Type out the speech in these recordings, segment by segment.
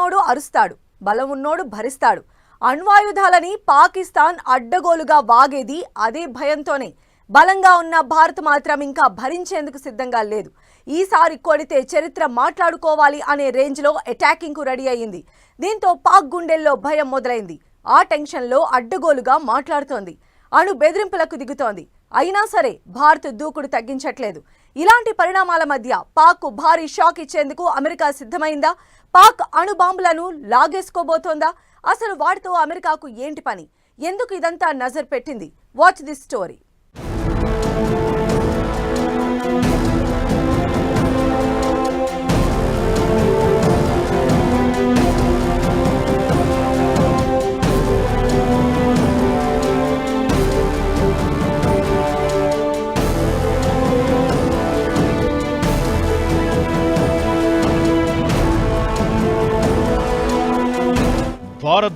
ఉన్నోడు అరుస్తాడు బలం ఉన్నోడు భరిస్తాడు. అణ్వాయుధాలని పాకిస్తాన్ అడ్డగోలుగా వాగేది అదే భయంతోనే. బలంగా ఉన్న భారత్ మాత్రం ఇంకా భరించేందుకు సిద్ధంగా లేదు. ఈసారి కొడితే చరిత్ర మాట్లాడుకోవాలి అనే రేంజ్లో అటాకింగ్కు రెడీ అయ్యింది. దీంతో పాక్ గుండెల్లో భయం మొదలైంది. ఆ టెన్షన్లో అడ్డగోలుగా మాట్లాడుతోంది. అణు బెదిరింపులకు దిగుతోంది. అయినా సరే భారత్ దూకుడు తగ్గించట్లేదు. ఇలాంటి పరిణామాల మధ్య పాక్ భారీ షాక్ ఇచ్చేందుకు అమెరికా సిద్ధమైందా? పాక్ అణు బాంబులను లాగేసుకోబోతోందా? అసలు వాటితో అమెరికాకు ఏంటి పని? ఎందుకు ఇదంతా నజర్ పెట్టింది? వాచ్ దిస్ స్టోరీ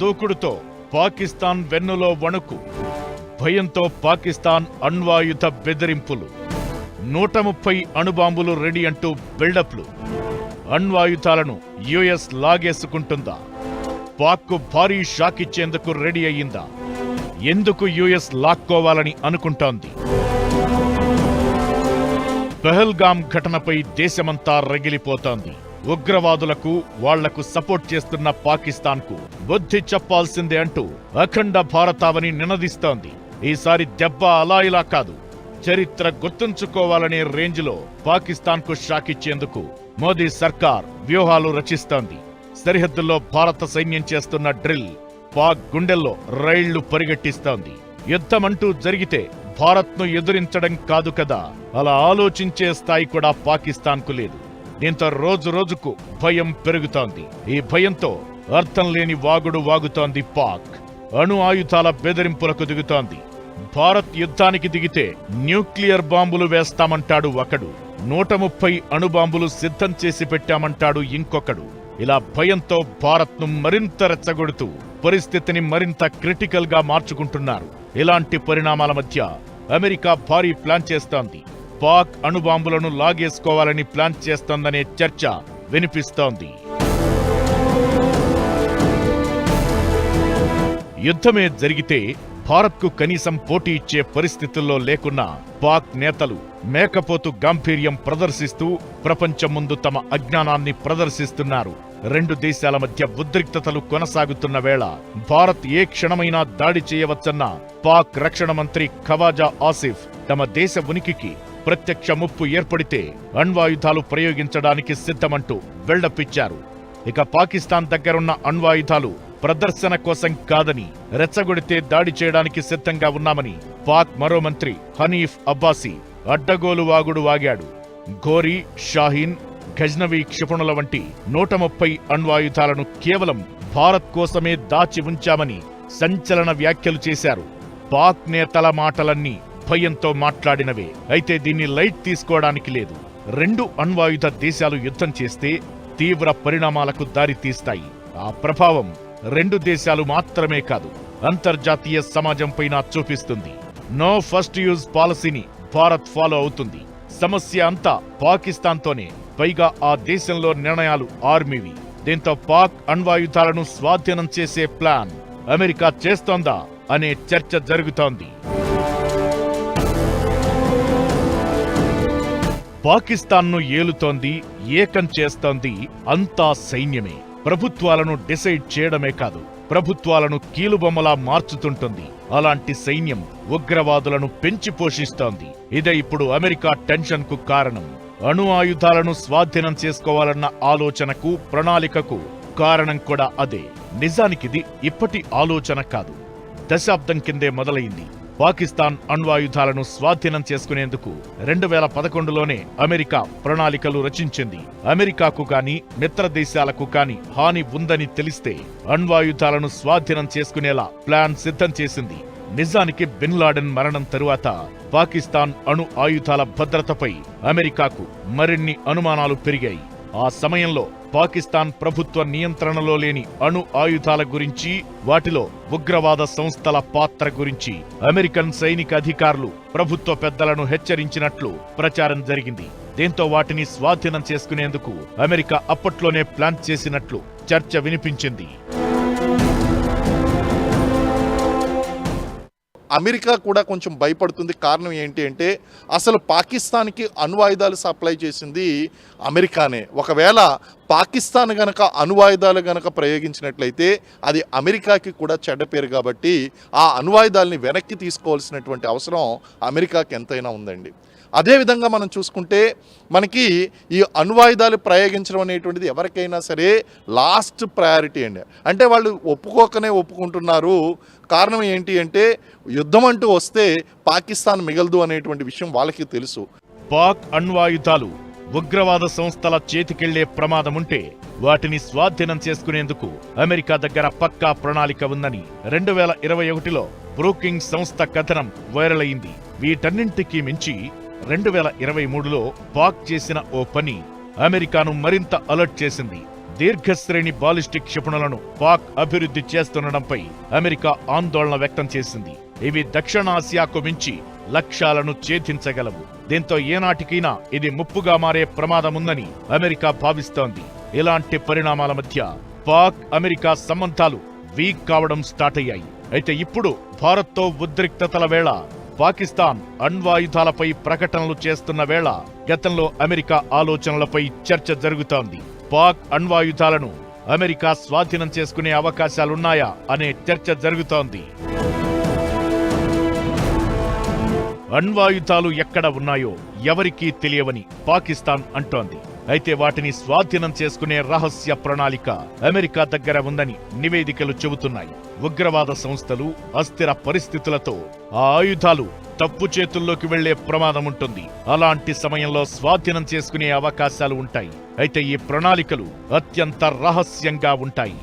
దూకుడుతో పాకిస్తాన్ వెన్నులో వణుకు. భయంతో పాకిస్తాన్ అణ్వాయుధ బెదిరింపులు. నూట ముప్పై అణుబాంబులు రెడీ అంటూ బిల్డప్లు. అణ్వాయుధాలను యుఎస్ లాగేసుకుంటుందా? పాక్కు భారీ షాక్ ఇచ్చేందుకు రెడీ అయ్యిందా? ఎందుకు యుఎస్ లాక్కోవాలని అనుకుంటోంది? పెహల్గామ్ ఘటనపై దేశమంతా రగిలిపోతోంది. ఉగ్రవాదులకు వాళ్ళకు సపోర్ట్ చేస్తున్న పాకిస్తాన్కు బుద్ధి చెప్పాల్సిందే అంటూ అఖండ భారతావని నినదిస్తోంది. ఈసారి దెబ్బ అలా ఇలా కాదు. చరిత్ర గుర్తుంచుకోవాలనే రేంజ్లో పాకిస్తాన్కు షాక్ ఇచ్చేందుకు మోదీ సర్కార్ వ్యూహాలు రచిస్తోంది. సరిహద్దుల్లో భారత సైన్యం చేస్తున్న డ్రిల్ పాక్ గుండెల్లో రైళ్ళు పరిగెట్టిస్తోంది. యుద్ధమంటూ జరిగితే భారత్ను ఎదురించడం కాదు కదా? అలా ఆలోచించే స్థాయి కూడా పాకిస్తాన్కు లేదు. దీంతో రోజు రోజుకు భయం పెరుగుతోంది. ఈ భయంతో అర్థం లేని వాగుడు వాగుతోంది పాక్. అణు ఆయుధాల బెదిరింపులకు దిగుతోంది. భారత్ యుద్ధానికి దిగితే న్యూక్లియర్ బాంబులు వేస్తామంటాడు ఒకడు. నూట ముప్పై అణుబాంబులు సిద్ధం చేసి పెట్టామంటాడు ఇంకొకడు. ఇలా భయంతో భారత్ను మరింత రెచ్చగొడుతూ పరిస్థితిని మరింత క్రిటికల్గా మార్చుకుంటున్నారు. ఇలాంటి పరిణామాల మధ్య అమెరికా భారీ ప్లాన్ చేస్తోంది. పాక్ అణుబాంబులను లాగేసుకోవాలని ప్లాన్ చేస్తోందనే చర్చ వినిపిస్తోంది. యుద్ధమే జరిగితే భారత్కు కనీసం పోటీ ఇచ్చే పరిస్థితుల్లో లేకున్నా పాక్ నేతలు మేకపోతు గాంభీర్యం ప్రదర్శిస్తూ ప్రపంచం ముందు తమ అజ్ఞానాన్ని ప్రదర్శిస్తున్నారు. రెండు దేశాల మధ్య ఉద్రిక్తతలు కొనసాగుతున్న వేళ భారత్ ఏ క్షణమైనా దాడి చేయవచ్చన్న పాక్ రక్షణ మంత్రి ఖవాజా ఆసిఫ్ తమ దేశ ఉనికికి ప్రత్యక్ష ముప్పు ఏర్పడితే అణ్వాయుధాలు ప్రయోగించడానికి సిద్ధమంటూ వెళ్ళపిచ్చారు ఇక పాకిస్తాన్ దగ్గరున్న అణ్వాయుధాలు ప్రదర్శన కోసం కాదని రెచ్చగొడితే దాడి చేయడానికి సిద్ధంగా ఉన్నామని పాక్ మరో మంత్రి హనీఫ్ అబ్బాసీ అడ్డగోలు వాగుడు వాగాడు. ఘోరీ షాహీన్ ఘజ్నవీ క్షిపణుల వంటి నూట ముప్పై అణ్వాయుధాలను కేవలం భారత్ కోసమే దాచి ఉంచామని సంచలన వ్యాఖ్యలు చేశారు. పాక్ నేతల మాటలన్నీ భయంతో మాట్లాడినవే. అయితే దీన్ని లైట్ తీసుకోవడానికి లేదు. రెండు అణ్వాయుధ దేశాలు యుద్ధం చేస్తే తీవ్ర పరిణామాలకు దారితీస్తాయి ఆ ప్రభావం రెండు దేశాలు మాత్రమే కాదు అంతర్జాతీయ సమాజంపైన చూపిస్తుంది. నో ఫస్ట్ యూజ్ పాలసీని భారత్ ఫాలో అవుతుంది. సమస్య అంతా పాకిస్తాన్తోనే. పైగా ఆ దేశంలో నిర్ణయాలు ఆర్మీవి. దీంతో పాక్ అణ్వాయుధాలను స్వాధీనం చేసే ప్లాన్ అమెరికా చేస్తోందా అనే చర్చ జరుగుతోంది. పాకిస్తాన్ను ఏలుతోంది ఏకం చేస్తోంది అంతా సైన్యమే. ప్రభుత్వాలను డిసైడ్ చేయడమే కాదు ప్రభుత్వాలను కీలుబొమ్మలా మార్చుతుంటుంది. అలాంటి సైన్యం ఉగ్రవాదులను పెంచి పోషిస్తోంది. ఇదే ఇప్పుడు అమెరికా టెన్షన్కు కారణం. అణు ఆయుధాలను స్వాధీనం చేసుకోవాలన్న ఆలోచనకు ప్రణాళికకు కారణం కూడా అదే. నిజానికిది ఇప్పటి ఆలోచన కాదు. దశాబ్దం కిందే మొదలైంది. పాకిస్తాన్ అణ్వాయుధాలను స్వాధీనం చేసుకునేందుకు రెండు వేల పదకొండులోనే అమెరికా ప్రణాళికలు రచించింది. అమెరికాకు గాని మిత్ర దేశాలకు గాని హాని ఉందని తెలిస్తే అణ్వాయుధాలను స్వాధీనం చేసుకునేలా ప్లాన్ సిద్ధం చేసింది. నిజానికి బిన్ లాడెన్ మరణం తరువాత పాకిస్తాన్ అణు ఆయుధాల భద్రతపై అమెరికాకు మరిన్ని అనుమానాలు పెరిగాయి. ఆ సమయంలో పాకిస్తాన్ ప్రభుత్వ నియంత్రణలో లేని అణు ఆయుధాల గురించి వాటిలో ఉగ్రవాద సంస్థల పాత్ర గురించి అమెరికన్ సైనిక అధికారులు ప్రభుత్వ పెద్దలను హెచ్చరించినట్లు ప్రచారం జరిగింది. దీంతో వాటిని స్వాధీనం చేసుకునేందుకు అమెరికా అప్పట్లోనే ప్లాన్ చేసినట్లు చర్చ వినిపించింది. అమెరికా కూడా కొంచెం భయపడుతుంది. కారణం ఏంటి అంటే అసలు పాకిస్తాన్కి అణువాయుధాలు సప్లై చేసింది అమెరికానే. ఒకవేళ పాకిస్తాన్ గనక అణువాయుధాలు గనక ప్రయోగించినట్లయితే అది అమెరికాకి కూడా చెడ్డ పేరు కాబట్టి ఆ అణువాయుధాలని వెనక్కి తీసుకోవాల్సినటువంటి అవసరం అమెరికాకి ఎంతైనా ఉందండి. అదేవిధంగా మనం చూసుకుంటే మనకి ఈ అణువాయుధాలు ప్రయోగించడం అనేటువంటిది ఎవరికైనా సరే లాస్ట్ ప్రయారిటీ అండి. అంటే వాళ్ళు ఒప్పుకోకనే ఒప్పుకుంటున్నారు. కారణం ఏంటి అంటే యుద్ధం అంటూ వస్తే పాకిస్తాన్ మిగలదు అనేటువంటి విషయం వాళ్ళకి తెలుసు. పాక్ అణ్వాయుధాలు ఉగ్రవాద సంస్థల చేతికెళ్ళే ప్రమాదముంటే వాటిని స్వాధీనం చేసుకునేందుకు అమెరికా దగ్గర పక్కా ప్రణాళిక ఉందని రెండు వేల ఇరవై ఒకటిలో బ్రూకింగ్ సంస్థ కథనం వైరల్ అయింది వీటన్నింటికీ మించి రెండు వేల ఇరవై మూడులో పాక్ చేసిన ఓ పని అమెరికాను మరింత అలర్ట్ చేసింది. దీర్ఘశ్రేణి బాలిస్టిక్ క్షిపణులను పాక్ అభివృద్ధి చేస్తుండడంపై అమెరికా ఆందోళన వ్యక్తం చేసింది. ఇవి దక్షిణాసియాకు మించి లక్ష్యాలను ఛేదించగలవు. దీంతో ఏనాటికైనా ఇది ముప్పుగా మారే ప్రమాదముందని అమెరికా భావిస్తోంది. ఇలాంటి పరిణామాల మధ్య పాక్ అమెరికా సంబంధాలు వీక్ కావడం స్టార్ట్ అయ్యాయి. అయితే ఇప్పుడు భారత్తో ఉద్రిక్తతల వేళ పాకిస్తాన్ అణ్వాయుధాలపై ప్రకటనలు చేస్తున్న వేళ గతంలో అమెరికా ఆలోచనలపై చర్చ జరుగుతోంది. పాక్ అణ్వాయుధాలను అమెరికా స్వాధీనం చేసుకునే అవకాశాలున్నాయా అనే చర్చ జరుగుతోంది. అణ్వాయుధాలు ఎక్కడ ఉన్నాయో ఎవరికీ తెలియవని పాకిస్తాన్ అంటోంది. అయితే వాటిని స్వాధీనం చేసుకునే రహస్య ప్రణాళిక అమెరికా దగ్గర ఉందని నివేదికలు చెబుతున్నాయి. ఉగ్రవాద సంస్థలు అస్థిర పరిస్థితులతో ఆ ఆయుధాలు తప్పు చేతుల్లోకి వెళ్ళే ప్రమాదం ఉంటుంది. అలాంటి సమయంలో స్వాధీనం చేసుకునే అవకాశాలు ఉంటాయి. అయితే ఈ ప్రణాళికలు అత్యంత రహస్యంగా ఉంటాయి.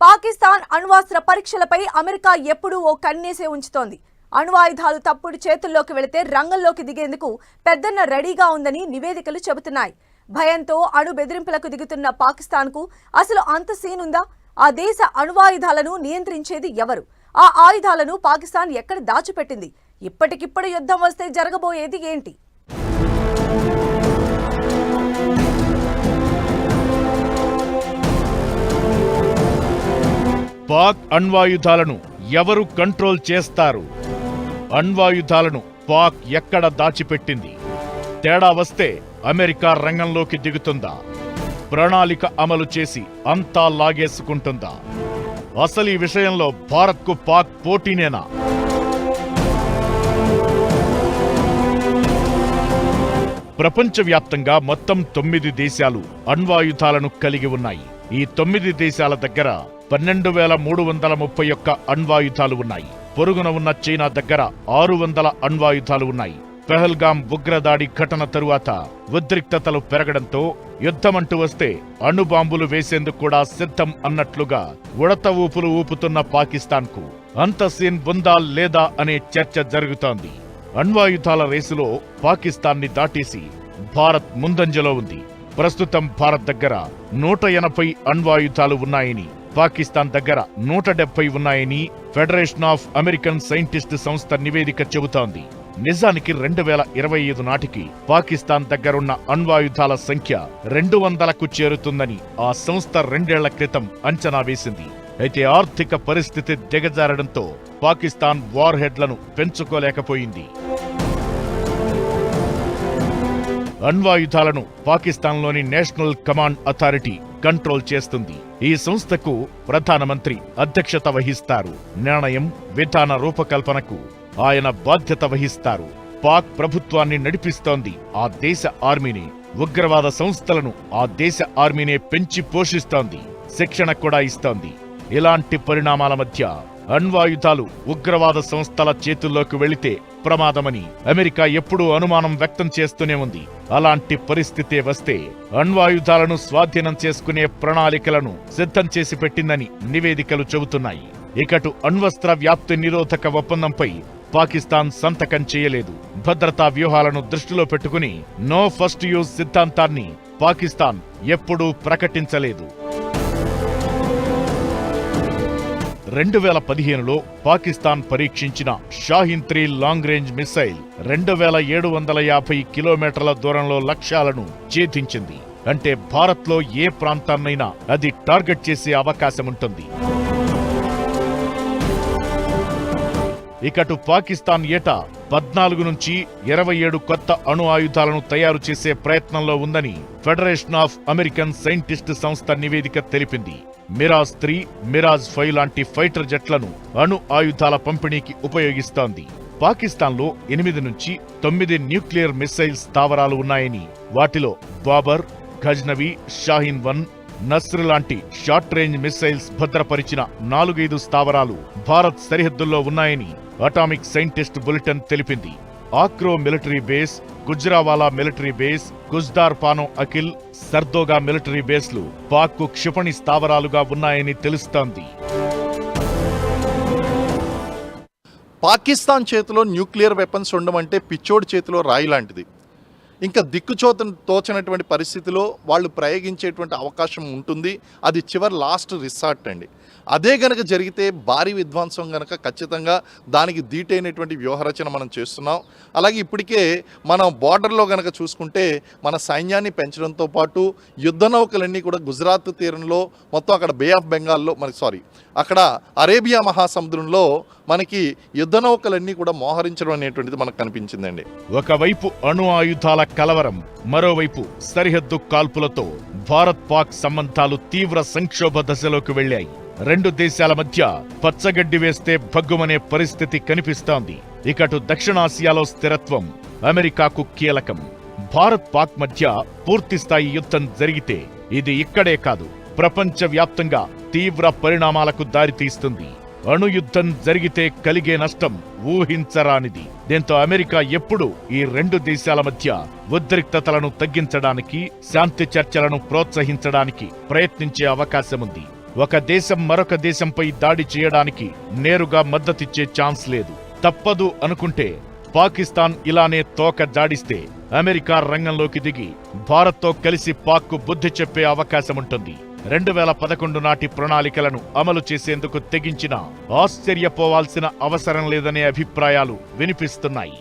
పాకిస్తాన్ అణ్వాస్త్ర పరీక్షలపై అమెరికా ఎప్పుడూ ఓ కన్నేసే ఉంచుతోంది. అణువాయుధాలు తప్పుడు చేతుల్లోకి వెళితే రంగంలోకి దిగేందుకు పెద్దన్న రెడీగా ఉందని నివేదికలు చెబుతున్నాయి. భయంతో అణు బెదిరింపులకు దిగుతున్న పాకిస్తాన్కు అసలు అంత సీన్ ఉందా? ఆ దేశ అణువాయుధాలను నియంత్రించేది ఎవరు? ఆ ఆయుధాలను పాకిస్తాన్ ఎక్కడ దాచిపెట్టింది? ఇప్పటికిప్పుడు యుద్ధం వస్తే జరగబోయేది ఏంటి? పాక్ అణ్వాయుధాలను ఎవరు కంట్రోల్ చేస్తారు? అణ్వాయుధాలను పాక్ ఎక్కడ దాచిపెట్టింది? తేడా వస్తే అమెరికా రంగంలోకి దిగుతుందా? ప్రణాళిక అమలు చేసి అంతా లాగేసుకుంటుందా? అసలు ఈ విషయంలో భారత్కు పాక్ పోటీనేనా? ప్రపంచవ్యాప్తంగా మొత్తం తొమ్మిది దేశాలు అణ్వాయుధాలను కలిగి ఉన్నాయి. ఈ తొమ్మిది దేశాల దగ్గర పన్నెండు వేల మూడు వందల ముప్పై ఒక్క అణ్వాయుధాలు ఉన్నాయి. పొరుగున ఉన్న చైనా దగ్గర ఆరు వందల అణ్వాయుధాలు ఉన్నాయి. పెహల్గాం ఉగ్రదాడి ఘటన తరువాత ఉద్రిక్తతలు పెరగడంతో యుద్ధమంటూ వస్తే అణుబాంబులు వేసేందుకు కూడా సిద్ధం అన్నట్లుగా ఉడత ఊపులు ఊపుతున్న పాకిస్తాన్కు అంత సీన్ ఉందా లేదా అనే చర్చ జరుగుతోంది. అణ్వాయుధాల రేసులో పాకిస్తాన్ని దాటేసి భారత్ ముందంజలో ఉంది. ప్రస్తుతం భారత్ దగ్గర నూట ఎనభై అణ్వాయుధాలు ఉన్నాయని పాకిస్తాన్ దగ్గర నూట డెబ్బై ఉన్నాయని ఫెడరేషన్ ఆఫ్ అమెరికన్ సైంటిస్ట్ సంస్థ నివేదిక చెబుతోంది. నిజానికి రెండు వేల ఇరవై ఐదు నాటికి పాకిస్తాన్ దగ్గరున్న అణ్వాయుధాల సంఖ్య రెండు వందలకు చేరుతుందని ఆ సంస్థ రెండేళ్ళ క్రితం అంచనా వేసింది. అయితే ఆర్థిక పరిస్థితి దిగజారడంతో పాకిస్తాన్ వార్ హెడ్లను పెంచుకోలేకపోయింది. అణ్వాయుధాలను పాకిస్తాన్లోని నేషనల్ కమాండ్ అథారిటీ కంట్రోల్ చేస్తుంది. ఈ సంస్థకు ప్రధానమంత్రి అధ్యక్షత వహిస్తారు. నిర్ణయం విధాన రూపకల్పనకు ఆయన బాధ్యత వహిస్తారు. పాక్ ప్రభుత్వాన్ని నడిపిస్తోంది. ఆ దేశ ఆర్మీని ఉగ్రవాద సంస్థలను ఆ దేశ ఆర్మీనే పెంచి పోషిస్తోంది. శిక్షణ కూడా ఇస్తోంది. ఇలాంటి పరిణామాల మధ్య అణ్వాయుధాలు ఉగ్రవాద సంస్థల చేతుల్లోకి వెళితే ప్రమాదమని అమెరికా ఎప్పుడూ అనుమానం వ్యక్తం చేస్తూనే ఉంది. అలాంటి పరిస్థితే వస్తే అణ్వాయుధాలను స్వాధీనం చేసుకునే ప్రణాళికలను సిద్ధం చేసి పెట్టిందని నివేదికలు చెబుతున్నాయి. ఇకటు అణ్వస్త్ర వ్యాప్తి నిరోధక ఒప్పందంపై పాకిస్తాన్ సంతకం చేయలేదు. భద్రతా వ్యూహాలను దృష్టిలో పెట్టుకుని నో ఫస్ట్ యూజ్ సిద్ధాంతాన్ని పాకిస్తాన్ ఎప్పుడూ ప్రకటించలేదు. రెండు వేల పదిహేనులో పాకిస్తాన్ పరీక్షించిన Shaheen three long range missile రెండు వేల ఏడు వందల యాభై కిలోమీటర్ల దూరంలో లక్ష్యాలను ఛేదించింది. అంటే భారత్లో ఏ ప్రాంతాన్నైనా అది టార్గెట్ చేసే అవకాశం ఉంటుంది ఇకటు పాకిస్తాన్ ఏటా పద్నాలుగు నుంచి ఇరవై ఏడు కొత్త అణు ఆయుధాలను తయారు చేసే ప్రయత్నంలో ఉందని ఫెడరేషన్ ఆఫ్ అమెరికన్ సైంటిస్ట్ సంస్థ నివేదిక తెలిపింది. మిరాజ్ త్రీ మిరాజ్ ఫైవ్ లాంటి ఫైటర్ జెట్లను అణు ఆయుధాల పంపిణీకి ఉపయోగిస్తోంది. పాకిస్తాన్లో ఎనిమిది నుంచి తొమ్మిది న్యూక్లియర్ మిస్సైల్ స్థావరాలు ఉన్నాయని వాటిలో బాబర్ ఘజ్నవి షాహిన్ వన్ నస్ర్ లాంటి షార్ట్ రేంజ్ మిస్సైల్స్ భద్రపరిచిన నాలుగైదు స్థావరాలు భారత్ సరిహద్దుల్లో ఉన్నాయని అటామిక్ సైంటిస్ట్ బులెటిన్ తెలిపింది. Akro military base Gujranwala military base Khuzdar Pano Aqil Sargodha military బేస్లు పాక్కు క్షిపణి స్థావరాలుగా ఉన్నాయని తెలుస్తోంది. పాకిస్తాన్ చేతిలో న్యూక్లియర్ వెపన్స్ ఉండడం అంటే పిచ్చోడి చేతిలో రాయి లాంటిది. ఇంకా దిక్కుచోత తోచనటువంటి పరిస్థితిలో వాళ్ళు ప్రయోగించేటువంటి అవకాశం ఉంటుంది. అది చివరి లాస్ట్ రిసార్ట్ అండి. అదే గనక జరిగితే భారీ విధ్వంసం గనక ఖచ్చితంగా దానికి ధీటైనటువంటి వ్యూహరచన మనం చేస్తున్నాం. అలాగే ఇప్పటికే మనం బార్డర్లో గనక చూసుకుంటే మన సైన్యాన్ని పెంచడంతో పాటు యుద్ధ నౌకలన్నీ కూడా గుజరాత్ తీరంలో మొత్తం అక్కడ బే ఆఫ్ బెంగాల్లో మనకి సారీ అక్కడ అరేబియా మహాసముద్రంలో మనకి యుద్ధ నౌకలన్నీ కూడా మోహరించడం అనేటువంటిది మనకు కనిపించిందండి. ఒకవైపు అణు ఆయుధాల కలవరం. మరోవైపు సరిహద్దు కాల్పులతో భారత్ పాక్ సంబంధాలు తీవ్ర సంక్షోభ దశలోకి వెళ్ళాయి. రెండు దేశాల మధ్య పచ్చగడ్డి వేస్తే భగ్గుమనే పరిస్థితి కనిపిస్తోంది. ఇకటు దక్షిణాసియాలో స్థిరత్వం అమెరికాకు కీలకం. భారత్ పాక్ మధ్య పూర్తిస్థాయి యుద్ధం జరిగితే ఇది ఇక్కడే కాదు ప్రపంచవ్యాప్తంగా తీవ్ర పరిణామాలకు దారితీస్తుంది. అణుయుద్ధం జరిగితే కలిగే నష్టం ఊహించరానిది. దీంతో అమెరికా ఎప్పుడు ఈ రెండు దేశాల మధ్య ఉద్రిక్తతలను తగ్గించడానికి శాంతి చర్చలను ప్రోత్సహించడానికి ప్రయత్నించే అవకాశముంది. ఒక దేశం మరొక దేశంపై దాడి చేయడానికి నేరుగా మద్దతిచ్చే ఛాన్స్ లేదు. తప్పదు అనుకుంటే పాకిస్తాన్ ఇలానే తోక జాడిస్తే అమెరికా రంగంలోకి దిగి భారత్తో కలిసి పాక్కు బుద్ధి చెప్పే అవకాశముంటుంది. రెండు వేల పదకొండు నాటి ప్రణాళికలను అమలు చేసేందుకు తెగించిన ఆశ్చర్యపోవాల్సిన అవసరం లేదనే అభిప్రాయాలు వినిపిస్తున్నాయి.